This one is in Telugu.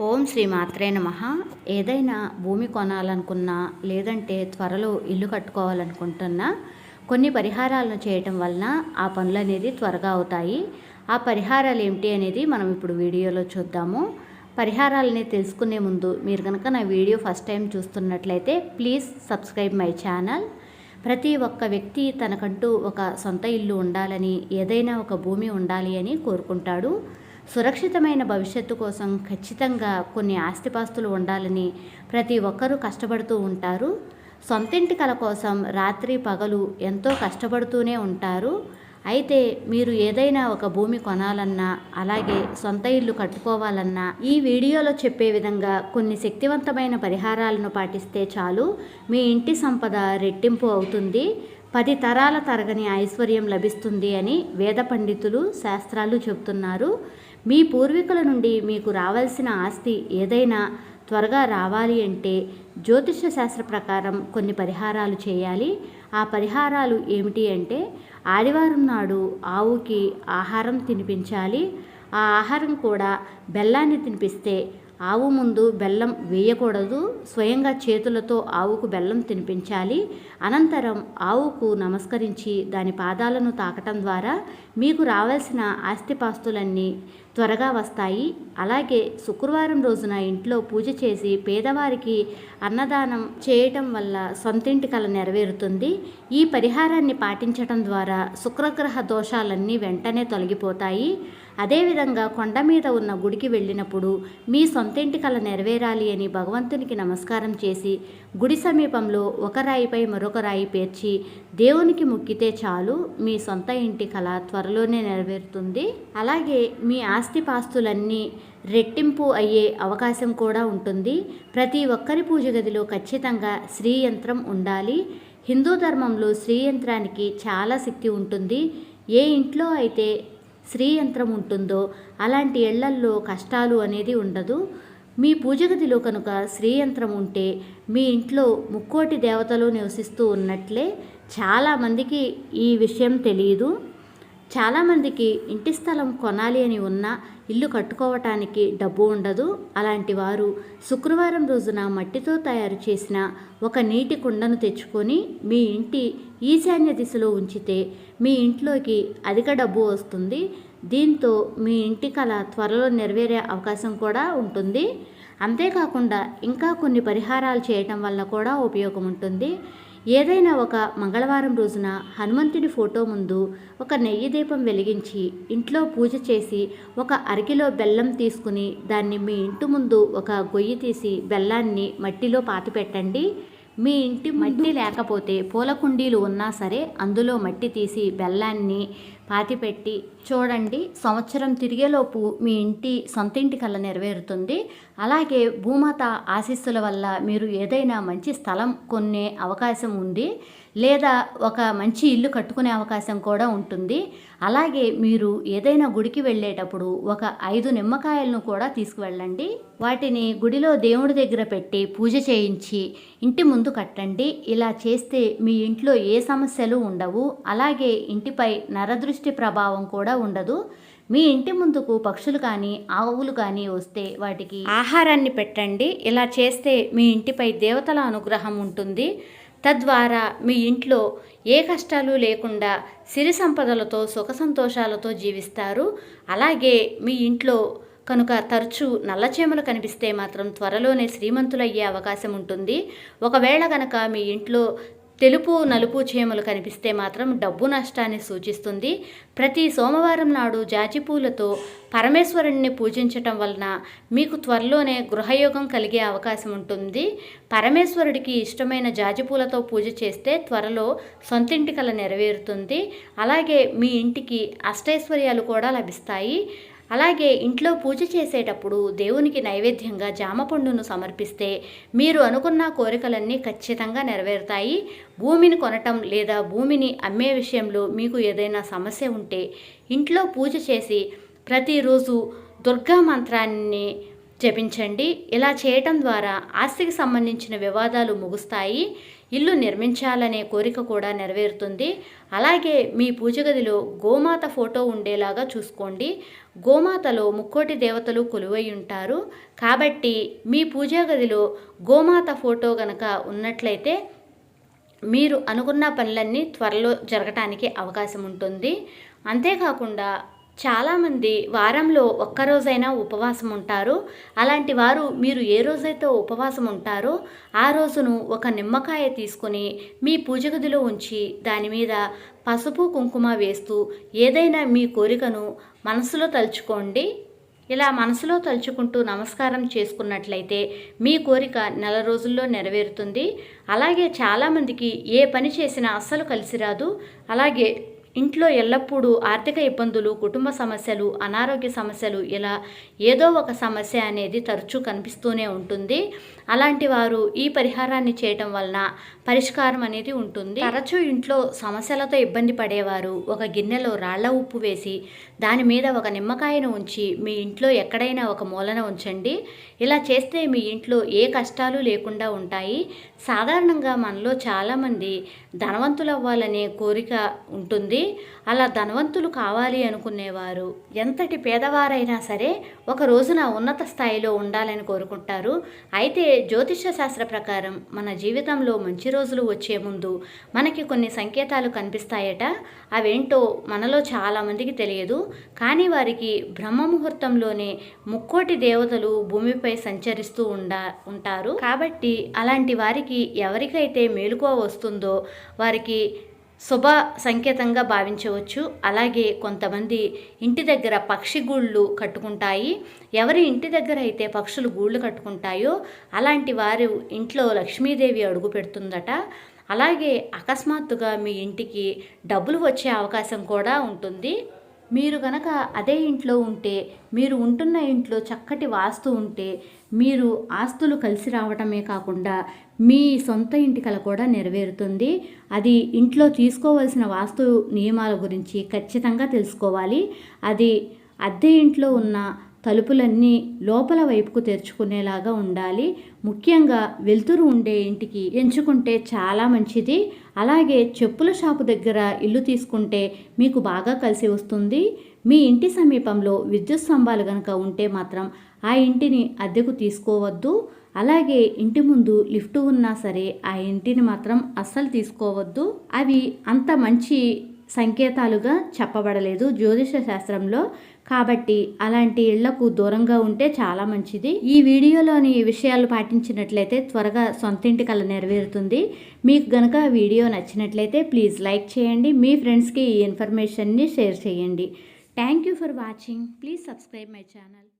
ఓం శ్రీ మాత్రే నమ. ఏదైనా భూమి కొనాలనుకున్నా లేదంటే త్వరలో ఇల్లు కట్టుకోవాలనుకుంటున్నా కొన్ని పరిహారాలను చేయటం వలన ఆ పనులు అనేది త్వరగా అవుతాయి. ఆ పరిహారాలు ఏమిటి అనేది మనం ఇప్పుడు వీడియోలో చూద్దాము. పరిహారాలని తెలుసుకునే ముందు మీరు కనుక నా వీడియో ఫస్ట్ టైం చూస్తున్నట్లయితే ప్లీజ్ సబ్స్క్రైబ్ మై ఛానల్. ప్రతి ఒక్క వ్యక్తి తనకంటూ ఒక సొంత ఇల్లు ఉండాలని ఏదైనా ఒక భూమి ఉండాలి అని కోరుకుంటాడు. సురక్షితమైన భవిష్యత్తు కోసం ఖచ్చితంగా కొన్ని ఆస్తిపాస్తులు ఉండాలని ప్రతి ఒక్కరూ కష్టపడుతూ ఉంటారు. సొంతింటి కల కోసం రాత్రి పగలు ఎంతో కష్టపడుతూనే ఉంటారు. అయితే మీరు ఏదైనా ఒక భూమి కొనాలన్నా అలాగే సొంత ఇల్లు కట్టుకోవాలన్నా ఈ వీడియోలో చెప్పే విధంగా కొన్ని శక్తివంతమైన పరిహారాలను పాటిస్తే చాలు. మీ ఇంటి సంపద రెట్టింపు అవుతుంది. పది తరాల తరగని ఐశ్వర్యం లభిస్తుంది అని వేద పండితులు శాస్త్రాలు చెబుతున్నారు. మీ పూర్వీకుల నుండి మీకు రావాల్సిన ఆస్తి ఏదైనా త్వరగా రావాలి అంటే జ్యోతిష శాస్త్ర ప్రకారం కొన్ని పరిహారాలు చేయాలి. ఆ పరిహారాలు ఏమిటి అంటే ఆదివారం నాడు ఆవుకి ఆహారం తినిపించాలి. ఆ ఆహారం కూడా బెల్లాన్ని తినిపిస్తే ఆవు ముందు బెల్లం వేయకూడదు. స్వయంగా చేతులతో ఆవుకు బెల్లం తినిపించాలి. అనంతరం ఆవుకు నమస్కరించి దాని పాదాలను తాకటం ద్వారా మీకు రావాల్సిన ఆస్తిపాస్తులన్నీ త్వరగా వస్తాయి. అలాగే శుక్రవారం రోజున ఇంట్లో పూజ చేసి పేదవారికి అన్నదానం చేయటం వల్ల సొంతింటి కల నెరవేరుతుంది. ఈ పరిహారాన్ని పాటించటం ద్వారా శుక్రగ్రహ దోషాలన్నీ వెంటనే తొలగిపోతాయి. అదేవిధంగా కొండ మీద ఉన్న గుడికి వెళ్ళినప్పుడు మీ సొంతింటి కల నెరవేరాలి అని భగవంతునికి నమస్కారం చేసి గుడి సమీపంలో ఒక రాయిపై మరొక రాయి పేర్చి దేవునికి మొక్కితే చాలు మీ సొంత ఇంటి కళ త్వరలోనే నెరవేరుతుంది. అలాగే మీ ఆస్తిపాస్తులన్నీ రెట్టింపు అయ్యే అవకాశం కూడా ఉంటుంది. ప్రతి ఒక్కరి పూజ గదిలో ఖచ్చితంగా శ్రీ యంత్రం ఉండాలి. హిందూ ధర్మంలో శ్రీ యంత్రానికి చాలా శక్తి ఉంటుంది. ఏ ఇంట్లో అయితే శ్రీ యంత్రం ఉంటుందో అలాంటి ఇళ్ళల్లో కష్టాలు అనేది ఉండదు. మీ పూజగదిలో కనుక శ్రీ యంత్రం ఉంటే మీ ఇంట్లో ముక్కోటి దేవతలు నివసిస్తూ ఉన్నట్లే చాలామందికి ఈ విషయం తెలియదు. చాలామందికి ఇంటి స్థలం కొనాలి అని ఉన్నా ఇల్లు కట్టుకోవటానికి డబ్బు ఉండదు. అలాంటి వారు శుక్రవారం రోజున మట్టితో తయారు చేసిన ఒక నీటి కుండను తెచ్చుకొని మీ ఇంటి ఈశాన్య దిశలో ఉంచితే మీ ఇంట్లోకి అధిక డబ్బు వస్తుంది. దీంతో మీ ఇంటి కళ త్వరలో నెరవేరే అవకాశం కూడా ఉంటుంది. అంతేకాకుండా ఇంకా కొన్ని పరిహారాలు చేయటం వల్ల కూడా ఉపయోగం ఉంటుంది. ఏదైనా ఒక మంగళవారం రోజున హనుమంతుడి ఫోటో ముందు ఒక నెయ్యి దీపం వెలిగించి ఇంట్లో పూజ చేసి ఒక అరకిలో బెల్లం తీసుకుని దాన్ని మీ ఇంటి ముందు ఒక గొయ్యి తీసి బెల్లాన్ని మట్టిలో పాతి పెట్టండి మీ ఇంటి మట్టి లేకపోతే పూల కుండీలు ఉన్నా సరే అందులో మట్టి తీసి బెల్లాన్ని పాతిపెట్టి చూడండి సంవత్సరం తిరిగేలోపు మీ ఇంటి సొంత ఇంటి కల్లా నెరవేరుతుంది. అలాగే భూమాత ఆశీస్సుల వల్ల మీరు ఏదైనా మంచి స్థలం కొనే అవకాశం ఉంది. లేదా ఒక మంచి ఇల్లు కట్టుకునే అవకాశం కూడా ఉంటుంది. అలాగే మీరు ఏదైనా గుడికి వెళ్ళేటప్పుడు ఒక ఐదు నిమ్మకాయలను కూడా తీసుకువెళ్ళండి. వాటిని గుడిలో దేవుడి దగ్గర పెట్టి పూజ చేయించి ఇంటి ముందు కట్టండి. ఇలా చేస్తే మీ ఇంట్లో ఏ సమస్యలు ఉండవు. అలాగే ఇంటిపై నరదృష్టి ప్రభావం కూడా ఉండదు. మీ ఇంటి ముందుకు పక్షులు కానీ ఆవులు కానీ వస్తే వాటికి ఆహారాన్ని పెట్టండి. ఇలా చేస్తే మీ ఇంటిపై దేవతల అనుగ్రహం ఉంటుంది. తద్వారా మీ ఇంట్లో ఏ కష్టాలు లేకుండా సిరి సంపదలతో సుఖ సంతోషాలతో జీవిస్తారు. అలాగే మీ ఇంట్లో కనుక తరచూ నల్లచేమలు కనిపిస్తే మాత్రం త్వరలోనే శ్రీమంతులయ్యే అవకాశం ఉంటుంది. ఒకవేళ కనుక మీ ఇంట్లో తెలుపు నలుపు చీమలు కనిపిస్తే మాత్రం డబ్బు నష్టాన్ని సూచిస్తుంది. ప్రతి సోమవారం నాడు జాజిపూలతో పరమేశ్వరుణ్ణి పూజించటం వలన మీకు త్వరలోనే గృహయోగం కలిగే అవకాశం ఉంటుంది. పరమేశ్వరుడికి ఇష్టమైన జాజిపూలతో పూజ చేస్తే త్వరలో సొంతింటి కల నెరవేరుతుంది. అలాగే మీ ఇంటికి అష్టైశ్వర్యాలు కూడా లభిస్తాయి. అలాగే ఇంట్లో పూజ చేసేటప్పుడు దేవునికి నైవేద్యంగా జామ పండును సమర్పిస్తే మీరు అనుకున్న కోరికలన్నీ ఖచ్చితంగా నెరవేరుతాయి. భూమిని కొనటం లేదా భూమిని అమ్మే విషయంలో మీకు ఏదైనా సమస్య ఉంటే ఇంట్లో పూజ చేసి ప్రతిరోజు దుర్గా మంత్రాన్ని జపించండి. ఇలా చేయటం ద్వారా ఆస్తికి సంబంధించిన వివాదాలు ముగుస్తాయి. ఇల్లు నిర్మించాలనే కోరిక కూడా నెరవేరుతుంది. అలాగే మీ పూజ గదిలో గోమాత ఫోటో ఉండేలాగా చూసుకోండి. గోమాతలో ముక్కోటి దేవతలు కొలువై ఉంటారు. కాబట్టి మీ పూజా గదిలో గోమాత ఫోటో గనక ఉన్నట్లయితే మీరు అనుకున్న పనులన్నీ త్వరలో జరగటానికి అవకాశం ఉంటుంది. అంతేకాకుండా చాలామంది వారంలో ఒక్కరోజైనా ఉపవాసం ఉంటారు. అలాంటి వారు మీరు ఏ రోజైతే ఉపవాసం ఉంటారో ఆ రోజును ఒక నిమ్మకాయ తీసుకొని మీ పూజ గదిలో ఉంచి దాని మీద పసుపు కుంకుమ వేస్తూ ఏదైనా మీ కోరికను మనసులో తలుచుకోండి. ఇలా మనసులో తలుచుకుంటూ నమస్కారం చేసుకున్నట్లయితే మీ కోరిక నెల రోజుల్లో నెరవేరుతుంది. అలాగే చాలామందికి ఏ పని చేసినా అస్సలు కలిసి రాదు. అలాగే ఇంట్లో ఎల్లప్పుడూ ఆర్థిక ఇబ్బందులు కుటుంబ సమస్యలు అనారోగ్య సమస్యలు ఇలా ఏదో ఒక సమస్య అనేది తరచూ కనిపిస్తూనే ఉంటుంది. అలాంటి వారు ఈ పరిహారాన్ని చేయటం వలన పరిష్కారం అనేది ఉంటుంది. తరచూ ఇంట్లో సమస్యలతో ఇబ్బంది పడేవారు ఒక గిన్నెలో రాళ్ళ ఉప్పు వేసి దాని మీద ఒక నిమ్మకాయను ఉంచి మీ ఇంట్లో ఎక్కడైనా ఒక మూలన ఉంచండి. ఇలా చేస్తే మీ ఇంట్లో ఏ కష్టాలు లేకుండా ఉంటాయి. సాధారణంగా మనలో చాలామంది ధనవంతులు అవ్వాలనే కోరిక ఉంటుంది. అలా ధనవంతులు కావాలి అనుకునేవారు. ఎంతటి పేదవారైనా సరే ఒక రోజున ఉన్నత స్థాయిలో ఉండాలని కోరుకుంటారు. అయితే జ్యోతిష శాస్త్ర ప్రకారం మన జీవితంలో మంచి రోజులు వచ్చే ముందు మనకి కొన్ని సంకేతాలు కనిపిస్తాయట. అవేంటో మనలో చాలామందికి తెలియదు. కానీ వారికి బ్రహ్మ ముహూర్తంలోనే ముక్కోటి దేవతలు భూమిపై సంచరిస్తూ ఉండా ఉంటారు. కాబట్టి అలాంటి వారికి ఎవరికైతే మేలుకో వస్తుందో వారికి శుభ సంకేతంగా భావించవచ్చు. అలాగే కొంతమంది ఇంటి దగ్గర పక్షి గూళ్ళు కట్టుకుంటాయి. ఎవరి ఇంటి దగ్గర అయితే పక్షులు గూళ్ళు కట్టుకుంటాయో అలాంటి వారు ఇంట్లో లక్ష్మీదేవి అడుగు పెడుతుందట. అలాగే అకస్మాత్తుగా మీ ఇంటికి డబ్బులు వచ్చే అవకాశం కూడా ఉంటుంది. మీరు గనక అదే ఇంట్లో ఉంటే మీరు ఉంటున్న ఇంట్లో చక్కటి వాస్తు ఉంటే మీరు ఆస్తులు కలిసి రావటమే కాకుండా మీ సొంత ఇంటి కల కూడా నెరవేరుతుంది. అది ఇంట్లో తీసుకోవాల్సిన వాస్తు నియమాల గురించి ఖచ్చితంగా తెలుసుకోవాలి. అది అద్దె ఇంట్లో ఉన్న తలుపులన్నీ లోపల వైపుకు తెరుచుకునేలాగా ఉండాలి. ముఖ్యంగా వెలుతురు ఉండే ఇంటికి ఎంచుకుంటే చాలా మంచిది. అలాగే చెప్పుల షాపు దగ్గర ఇల్లు తీసుకుంటే మీకు బాగా కలిసి వస్తుంది. మీ ఇంటి సమీపంలో విద్యుత్ స్తంభాలు కనుక ఉంటే మాత్రం ఆ ఇంటిని అద్దెకు తీసుకోవద్దు. అలాగే ఇంటి ముందు లిఫ్ట్ ఉన్నా సరే ఆ ఇంటిని మాత్రం అస్సలు తీసుకోవద్దు. అవి అంత మంచి సంకేతాలుగా చెప్పబడలేదు జ్యోతిష శాస్త్రంలో. కాబట్టి అలాంటి ఇళ్ళకు దూరంగా ఉంటే చాలా మంచిది. ఈ వీడియోలోని విషయాలు పాటించినట్లయితే త్వరగా సొంతింటి కళ నెరవేరుతుంది. మీకు గనక వీడియో నచ్చినట్లయితే ప్లీజ్ లైక్ చేయండి. మీ ఫ్రెండ్స్కి ఈ ఇన్ఫర్మేషన్ని షేర్ చేయండి. Thank you for watching. Please subscribe my channel.